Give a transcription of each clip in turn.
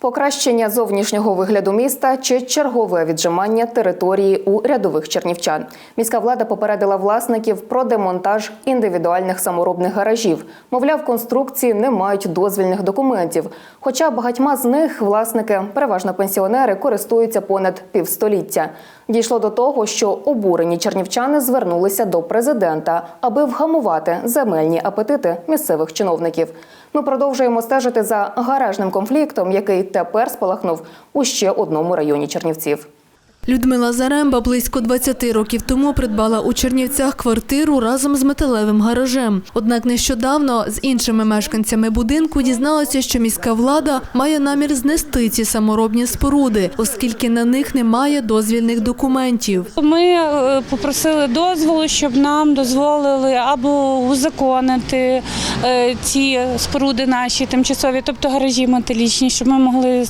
Покращення зовнішнього вигляду міста чи чергове віджимання території у рядових чернівчан. Міська влада попередила власників про демонтаж індивідуальних саморобних гаражів. Мовляв, конструкції не мають дозвільних документів. Хоча багатьма з них власники, переважно пенсіонери, користуються понад півстоліття. Дійшло до того, що обурені чернівчани звернулися до президента, аби вгамувати земельні апетити місцевих чиновників. Ми продовжуємо стежити за гаражним конфліктом, який тепер спалахнув у ще одному районі Чернівців. Людмила Заремба близько 20 років тому придбала у Чернівцях квартиру разом з металевим гаражем. Однак нещодавно з іншими мешканцями будинку дізналася, що міська влада має намір знести ці саморобні споруди, оскільки на них немає дозвільних документів. Ми е, попросили дозволу, щоб нам дозволили або узаконити е, ці споруди наші тимчасові, тобто гаражі металічні, щоб ми могли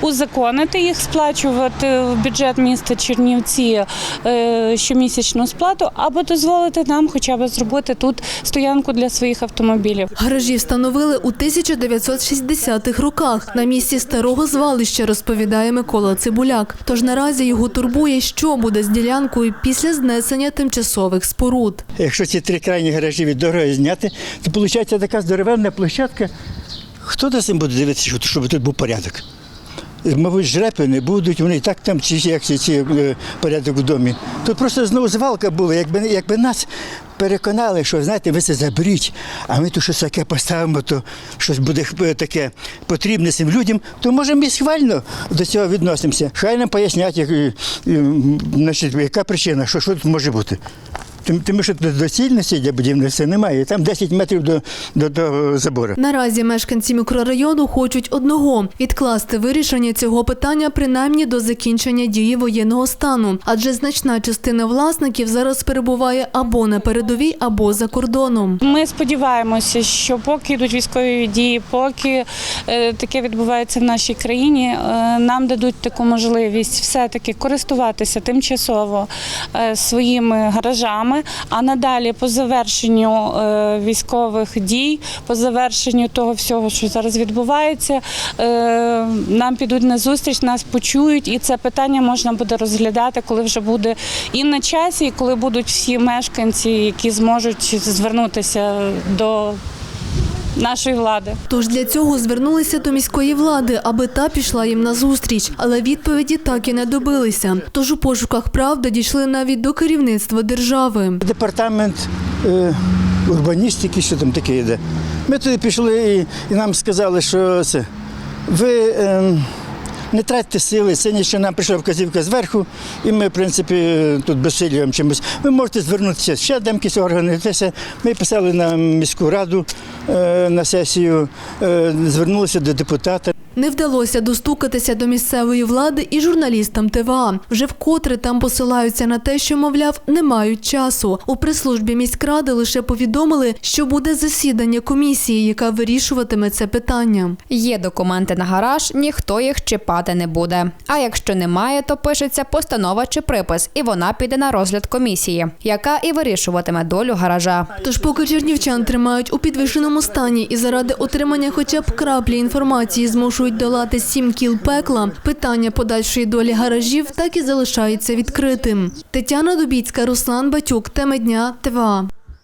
узаконити їх, сплачувати в бюджет міста Чернівці е, щомісячну сплату, або дозволити нам хоча б зробити тут стоянку для своїх автомобілів. Гаражі встановили у 1960-х роках на місці старого звалища, розповідає Микола Цибуляк. Тож наразі його турбує, що буде з ділянкою після знесення тимчасових споруд. Якщо ці три крайні гаражі від дороги зняти, то виходить така здоровенна площадка. Хто за цим буде дивитися, щоб- щоб тут був порядок? Мабуть, жрепи не будуть, вони так там чи як ці, ці е, порядок в домі. Тут просто знову звалка була. Якби, якби нас переконали, що знаєте, ви це заберіть, а ми тут щось таке поставимо, то щось буде е, таке потрібне цим людям, то може ми схвально до цього відносимося. Хай нам пояснять, як, е, значить, яка причина, що, що тут може бути. Тим, тим, що доцільності для будівництва немає. Там 10 метрів до, до, до забору. Наразі мешканці мікрорайону хочуть одного відкласти вирішення цього питання принаймні до закінчення дії воєнного стану, адже значна частина власників зараз перебуває або на передовій, або за кордоном. Ми сподіваємося, що поки йдуть військові дії, поки е, таке відбувається в нашій країні, е, нам дадуть таку можливість все-таки користуватися тимчасово е, своїми гаражами, а надалі по завершенню е, військових дій, по завершенню того всього, що зараз відбувається, е, нам підуть на зустріч, нас почують, і це питання можна буде розглядати, коли вже буде і на часі, і коли будуть всі мешканці, які зможуть звернутися до нашої влади. Тож для цього звернулися до міської влади, аби та пішла їм на зустріч, але відповіді так і не добилися. Тож у пошуках правди дійшли навіть до керівництва держави. Департамент е, урбаністики, що там таке йде. Ми туди пішли і, і нам сказали, що це ви е, не тратьте сили, це нічого нам прийшла вказівка зверху, і ми, в принципі, тут безсилюємо чимось. Ви можете звернутися ще до якісь органи. Ми писали на міську раду е, на сесію, е, звернулися до депутата. Не вдалося достукатися до місцевої влади і журналістам ТВА. Вже вкотре там посилаються на те, що, мовляв, не мають часу. У прес-службі міськради лише повідомили, що буде засідання комісії, яка вирішуватиме це питання. Є документи на гараж, ніхто їх чіпати не буде. А якщо немає, то пишеться постанова чи припис, і вона піде на розгляд комісії, яка і вирішуватиме долю гаража. Тож, поки чернівчан тримають у підвищеному стані і заради отримання хоча б краплі інформації змушують долати сім кіл пекла, питання подальшої долі гаражів так і залишається відкритим. Тетяна Дубіцька, Руслан Батюк, теми дня ТВА.